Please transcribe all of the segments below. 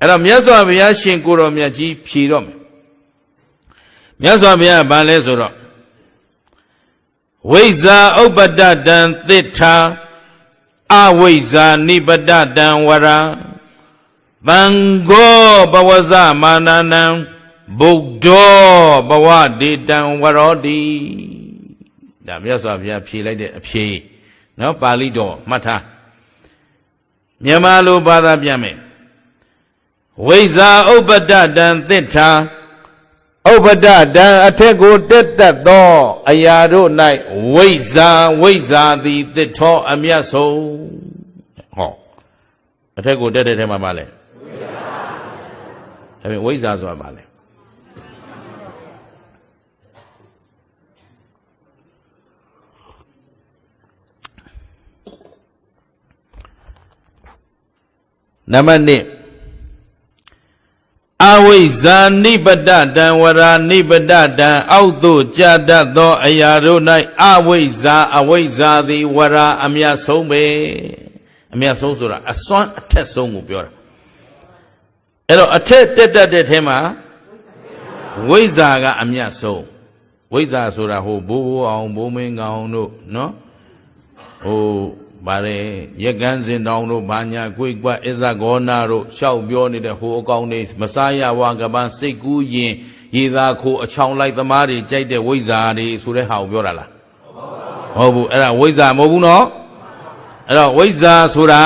အဲ့တော့မြတ်စွာဘုရားရှင်ကိုတော်မြတ်ကြီးဖြေတော့မယ်မြတ်စွာဘုရားကဘာလဲဆိုတော့ဝိဇ္ဇာဥပ္ပတ္တတံသစ္ထာအဝိဇ္ဇာနိပတ္တတံဝရသံဃောဘဝဇမာနနံဗုဒ္ဓောဘဝဒေတံဝရောတိဒါမြတ်စွာဘုရားဖြေလိုက်တဲ့အဖြေနော်ပါဠိတော်မှတ်ထားမြန်မာလိုဘာသာပြန်မယ် ဝိဇ္ဇာဥပ္ပတ္တတံသစ္ထာဥပ္ပတ္တတံအထက်ကိုတက်တတ်သော အရာတို့၌ဝိဇ္ဇာဝိဇ္ဇာသည်သစ္ထောအမြတ်ဆုံးဟောအထက်ကိုတက်တဲ့ထဲမှာပါလဲဒါပေမဲ့ဝိဇ္ဇာဆိုတာပါလဲနံပါတ်1 အဝိဇ္ဇာနိပတတံဝရာနိပတတံအောက်သို့ကြာတတ်သော အရာတို့၌အဝိဇ္ဇာအဝိဇ္ဇာသည်ဝရာအမြတ်ဆုံးပဲအမြတ်ဆုံးဆိုတာအစွမ်းအထက်ဆုံးကိုပြောတာအဲ့တော့အထက်တက်တတ်တဲ့ထဲမှာဝိဇ္ဇာကအမြတ်ဆုံးဝိဇ္ဇာဆိုတာဟိုဘိုးဘိုးအောင်ဘိုးမင်းကောင်တို့နော်ဟို ဗါတယ်ရက်ကန်းစင်တောင်တို့ဘာညာကွိကွအစ္ဆဂောနာတို့ရှောက်ပြောနေတဲ့ဟိုအကောင်တွေမစားရဝါကပန်းစိတ်ကူးရင်ရေသာခိုအချောင်လိုက်သမားတွေကြိုက်တဲ့ဝိဇ္ဇာတွေဆိုတဲ့ဟာကိုပြောတာလားဟုတ်ဘူးအဲ့ဒါဝိဇ္ဇာမဟုတ်ဘူးနော်အဲ့တော့ဝိဇ္ဇာဆိုတာ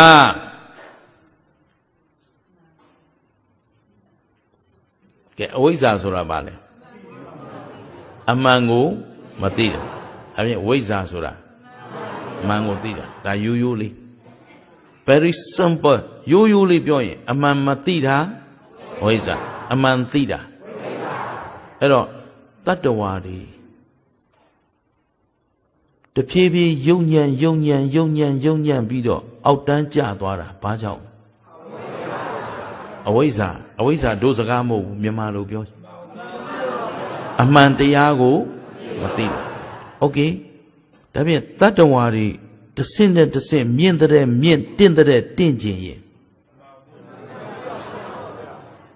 ကဲအဝိဇ္ဇာဆိုတာဘာလဲအမှန်ကိုမသိတာအပြင်ဝိဇ္ဇာဆိုတာအ မှန်ကိုသိတာဒါရိုးရိုးလေး very simple ရိုးရိုးလေးပြောရင်အမှန်မသိတာဝိဇ္ဇာအမှန်သိတာအဲ့တော့တတ္တဝါတွေတဖြည်းဖြည်းယုံညံ့ယုံညံ့ယုံညံ့ယုံညံ့ပြီးတော့အောက်တန်းကျသွားတာဘာကြောင့်အဝိဇ္ဇာအဝိဇ္ဇာဒုစကားမဟုတ်ဘူးမြန်မာလိုပြောအမှန်တရားကိုမသိဘူးโอเค ဒါဖြင့်တတ္တဝါတွေတစ်ဆင့်နဲ့တစ်ဆင့်မြင့်တဲ့မြင့်တင့်တဲ့တင့်ခြင်းရင်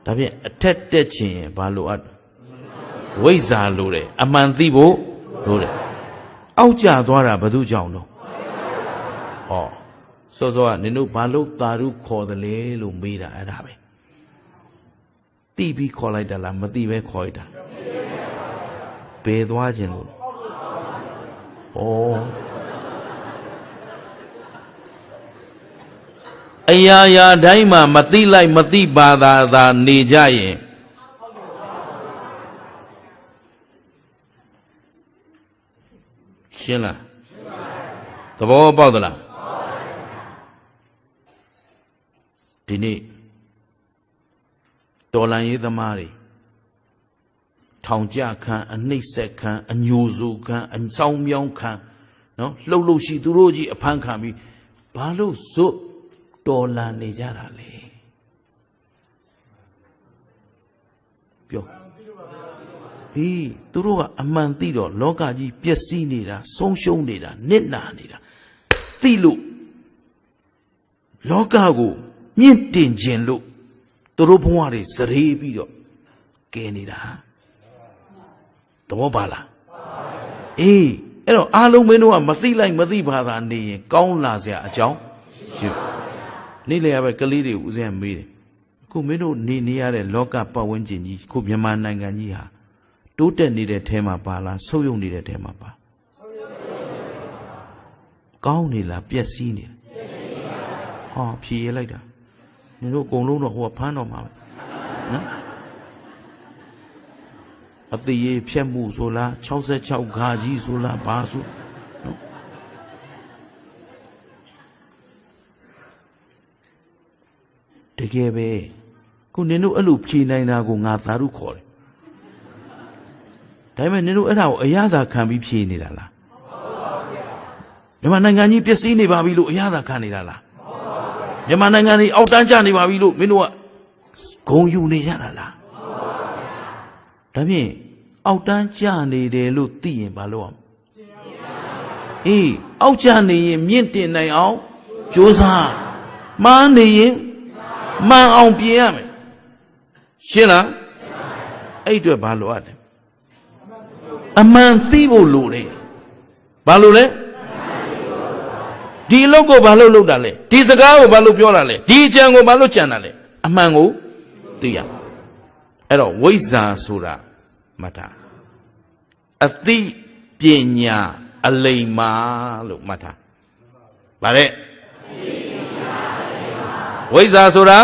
ဒါဖြင့်အထက်တက်ခြင်းရင်ဘာလို့အပ်ဝိဇ္ဇာလိုတယ်အမှန်သိဖို့လိုတယ်အောက်ကျသွားတာဘယ်သူကြောင့်တော့ဟောစောစောကနင်တို့ဘာလို့သာရုခေါ်တယ်လဲလို့မေးတာအဲ့ဒါပဲတိပြီးခေါ်လိုက်တာလားမတိပဲခေါ်လိုက်တာဘယ်သွားခြင်းလို့ဩ အရာရာတိုင်းမှာမသိလိုက်မသိပါသာသာနေကြရင်ရှင်းလားသဘောပေါက်သလားဒီနေ့တော်လန်ရေးသမားတွေ ထောင်ကြခံအနှိမ့်ဆက်ခံအညိုစုခံအဆောင်မြောင်းခံနော်လှုပ်လှုပ်ရှိသူတို့ကြီးအဖမ်းခံပြီးဘာလို့ဇွတ်တော်လန်နေကြတာလဲပြောအေးသူတို့ကအမှန်သိတော့လောကကြီးပျက်စီးနေတာဆုံးရှုံးနေတာနစ်နာနေတာသိလို့လောကကိုမြင့်တင်ခြင်းလို့သူတို့ဘဝတွေစရေပြီးတော့ကဲနေတာ သဘောပါလားအေးအဲ့တော့အားလုံးမင်းတို့ကမသိလိုက်မသိပါသာနေရင်ကောင်းလာစရာအကြောင်းရှိနေ့လေရပဲကလေးတွေဦးစင်းမေးတယ်အခုမင်းတို့နေနေရတဲ့လောကပတ်ဝန်းကျင်ကြီးခုမြန်မာနိုင်ငံကြီးဟာတိုးတက်နေတဲ့ထဲမှာပါလားဆုပ်ယုပ်နေတဲ့ထဲမှာပါကောင်းနေလားပျက်စီးနေလားဟောဖြေရလိုက်တာနင်တို့အကုန်လုံးတော့ဟိုကဖမ်းတော့မှာပဲနော် အသေးရဖြတ်မှုဆိုလား66ခါကြီးဆိုလားဘာဆိုနော်တကယ်ပဲခုနင်တို့အဲ့လိုဖြေနိုင်တာကိုငါသာဓုခေါ်တယ်ဒါပေမဲ့နင်တို့အဲ့ဒါကိုအရသာခံပြီးဖြေနေတာလားမြန်မာနိုင်ငံကြီးပျက်စီးနေပါပြီလို့အရသာခံနေတာလားမြန်မာနိုင်ငံကြီးအောက်တန်းကျနေပါပြီလို့မင်းတို့ကဂုံယူနေကြတာလား ဒါဖြင့်အောက်တန်းကျနေတယ်လို့သိရင်ဘာလုပ်အောင်အေးအောက်ကျနေရင်မြင့်တင်နိုင်အောင်ကြိုးစားမားနေရင်မှန်အောင်ပြင်ရမယ်ရှင်းလားအဲ့အတွက်ဘာလိုအပ်တယ်အမှန်သိဖို့လိုတယ်ဘာလို့လဲဒီအလုပ်ကိုဘာလို့လုပ်တာလဲဒီစကားကိုဘာလို့ပြောတာလဲဒီအကြံကိုဘာလို့ကြံတာလဲအမှန်ကိုသိရမယ်အဲ့တော့ဝိဇ္ဇာဆိုတာ မှတ်တာအသိပညာအလိမ္မာလို့မှတ်တာဗါတဲ့ဝိဇ္ဇာဆိုတာ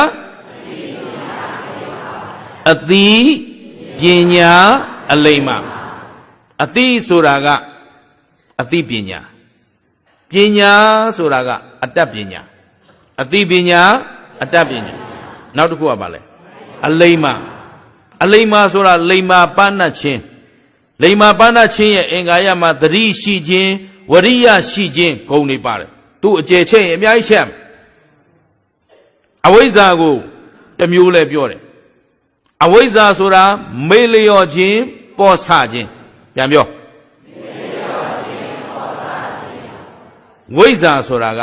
အသိပညာအလိမ္မာအသိဆိုတာကအသိပညာပညာဆိုတာကအတ္တပညာအသိပညာအတ္တပညာနောက်တစ်ခုကဘာလဲအလိမ္မာ အလိမ္မာဆိုတာလိမ္မာပန်းနှခြင်းလိမ္မာပန်းနှခြင်းရဲ့အင်္ဂါရမှာသတိရှိခြင်းဝရိယရှိခြင်းဂုဏ်တွေပါတယ်သူ့အကျယ်ချက်ရင်အများကြီးချက်မယ်အဝိဇ္ဇာကိုတစ်မျိုးလဲပြောတယ်အဝိဇ္ဇာဆိုတာမေ့လျော့ခြင်းပေါ်ဆခြင်းပြန်ပြောဝိဇ္ဇာဆိုတာက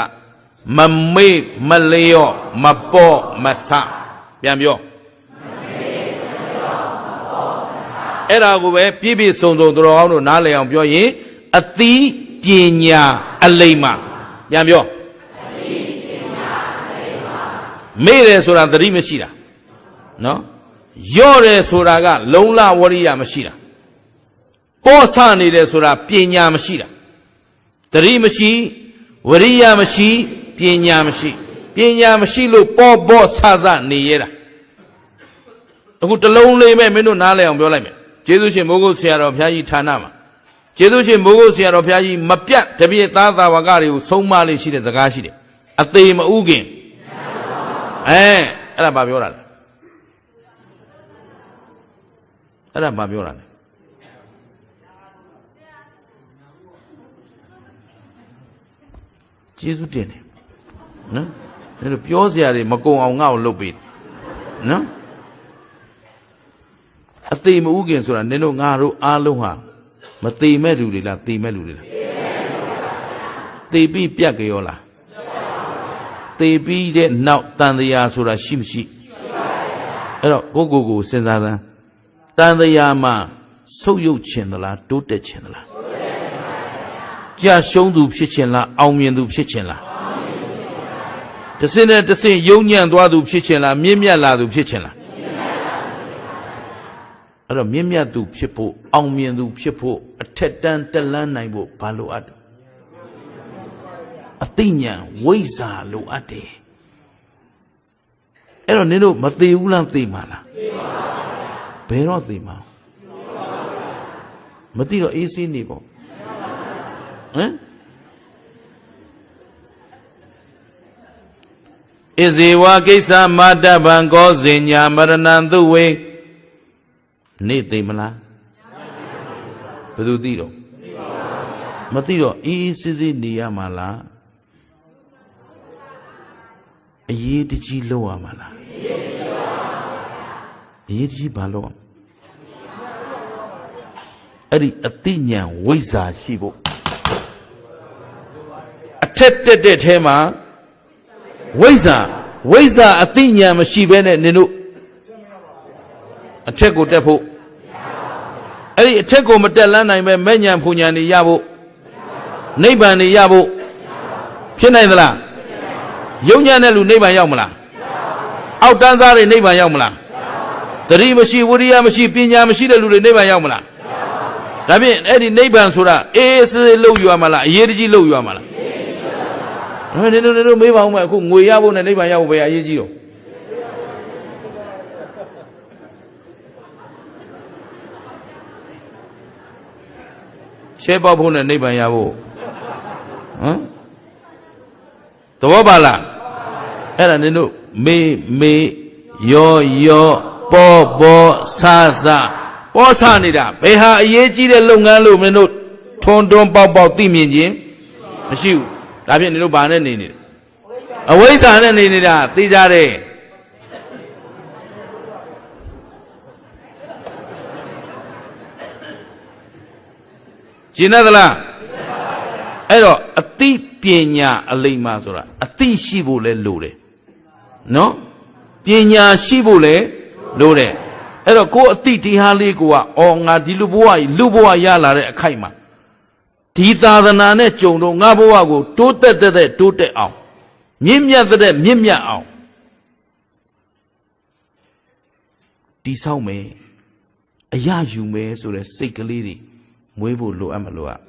မမေ့မလျော့မပေါ်မဆပြန်ပြော အဲ့ဒါကိုပဲပြည့်ပြည့်စုံစုံသူတော်ကောင်းတို့နားလည်အောင်ပြောရင်အတိပညာအလိမ္မာပြန်ပြောမေ့တယ်ဆိုတာသတိမရှိတာနော်ယော့တယ်ဆိုတာက လုံလဝရိယမရှိတာပေါ့ဆနေတယ်ဆိုတာပညာမရှိတာသတိမရှိဝရိယမရှိပညာမရှိပညာမရှိလို့ပေါ့ပေါ့ဆဆနေရတာအခုတလုံးလေးပဲမင်းတို့နားလည်အောင်ပြောလိုက်မယ် ကျေးဇူးရှင်မိုးကုတ်ဆရာတော်ဘုရားကြီးဌာနမှာကျေးဇူးရှင်မိုးကုတ်ဆရာတော်ဘုရားကြီးမပြတ်တပြည့်သားသာဝကတွေကိုဆုံးမလေးရှိတဲ့စကားရှိတယ်အသေးမဥခင်အဲအဲ့ဒါဘာပြောတာလဲအဲ့ဒါဘာပြောတာလဲကျေးဇူးတင်တယ်နော်အဲ့လိုပြောစရာတွေမကုံအောင်ငါ့ကိုလုပ်ပေးတယ်နော်အ သေးမဥခင်ဆိုတာနင်တို့ငါတို့အားလုံးဟာမသေးမဲ့လူတွေလားသေမဲ့လူတွေလားသေပြီးပြတ်ကြရောလားသေပြီးတဲ့နောက်တန်တရားဆိုတာရှိမရှိအဲ့တော့ကိုကိုကိုစဉ်းစားစမ်းတန်တရားမှာဆုတ်ယုတ်ခြင်းသလားတိုးတက်ခြင်းသလားကြာရှုံးသူဖြစ်ခြင်းလားအောင်မြင်သူဖြစ်ခြင်းလားတစင်းနဲ့တစင်းယုံညံ့သွားသူဖြစ်ခြင်းလားမြင့်မြတ်လာသူဖြစ်ခြင်းလား အဲ့တော့မြင့်မြတ်သူဖြစ်ဖို့အောင်မြင်သူဖြစ်ဖို့အထက်တန်းတက်လန်းနိုင်ဖို့ဘာလိုအပ်တယ်အသိဉာဏ်ဝိဇ္ဇာလိုအပ်တယ်အဲ့တော့နင်တို့မသေးဘူးလားသိမှာလားဘယ်တော့သိမှာမသိတော့အေးဆေးနေပေါ့ဟမ်ဣဇေဝကိစ္စမာတဗံကောဇင်ညာမရဏံသူဝေ နေသိမလားဘယ်သူသိတော့မသိတော့အေးအေးဆေးဆေးနေရမှာလားအရေးတကြီးလုပ်ရမှာလားအရေးတကြီးဘာလုပ်ရမလဲအဲ့ဒီအတိညာဏ်ဝိဇ္ဇာရှိဖို့အထက်တက်တဲ့ထဲမှာဝိဇ္ဇာဝိဇ္ဇာအတိညာဏ်မရှိဘဲနဲ့နင်တို့ အထက်ကိုတက်ဖို့အဲ့ဒီအထက်ကိုမတက်လန်းနိုင်ပဲမဲ့ညာဖူညာနေရဖို့နိဗ္ဗာန်နေရဖို့ဖြစ်နိုင်သလားယုံညာတဲ့လူနိဗ္ဗာန်ရောက်မလားအောက်တန်းသားတွေနိဗ္ဗာန်ရောက်မလားတတိမရှိဝိရိယမရှိပညာမရှိတဲ့လူတွေနိဗ္ဗာန်ရောက်မလားဒါဖြင့်အဲ့ဒီနိဗ္ဗာန်ဆိုတာအေးစေးလို့ယူရမှာလားအရေးတကြီးလို့ယူရမှာလားဒါပေမဲ့နေတို့မေးပါဦးမယ်အခုငွေရဖို့နဲ့နိဗ္ဗာန်ရဖို့ဘယ်အရေးကြီးရော ရှဲပေါက်ဖို့နဲ့နိဗ္ဗာန်ရဖို့ဟမ်သဘောပါလားအဲ့ဒါနင်တို့မေမေယောယောပေါ်ပေါ်ဆဆပေါ်ဆနေတာဘယ်ဟာအရေးကြီးတဲ့လုပ်ငန်းလို့မင်းတို့ထွန်းတွန်းပေါက်ပေါက်သိမြင်ခြင်းမရှိဘူးဒါဖြင့်နင်တို့ဘာနဲ့နေနေလဲအဝိဇ္ဇာနဲ့နေနေတာသိကြတယ် ကျင်သလားအဲ့တော့အတိပညာအလိမ္မာဆိုတာအတိရှိဖို့လဲလိုတယ်နော်ပညာရှိဖို့လဲလိုတယ်အဲ့တော့ကိုယ်အတိတရားလေးကိုကအော်ငါဒီလူဘဝကြီးလူဘဝရလာတဲ့အခိုက်မှာဒီသာသနာနဲ့ကြုံတော့ငါဘဝကိုတိုးတက်တက်တက်တိုးတက်အောင်မြင့်မြတ်တဲ့မြင့်မြတ်အောင်တိဆောက်မယ်အရယူမယ်ဆိုတဲ့စိတ်ကလေးတွေ မွေးဖို့လိုအပ်မလိုအပ်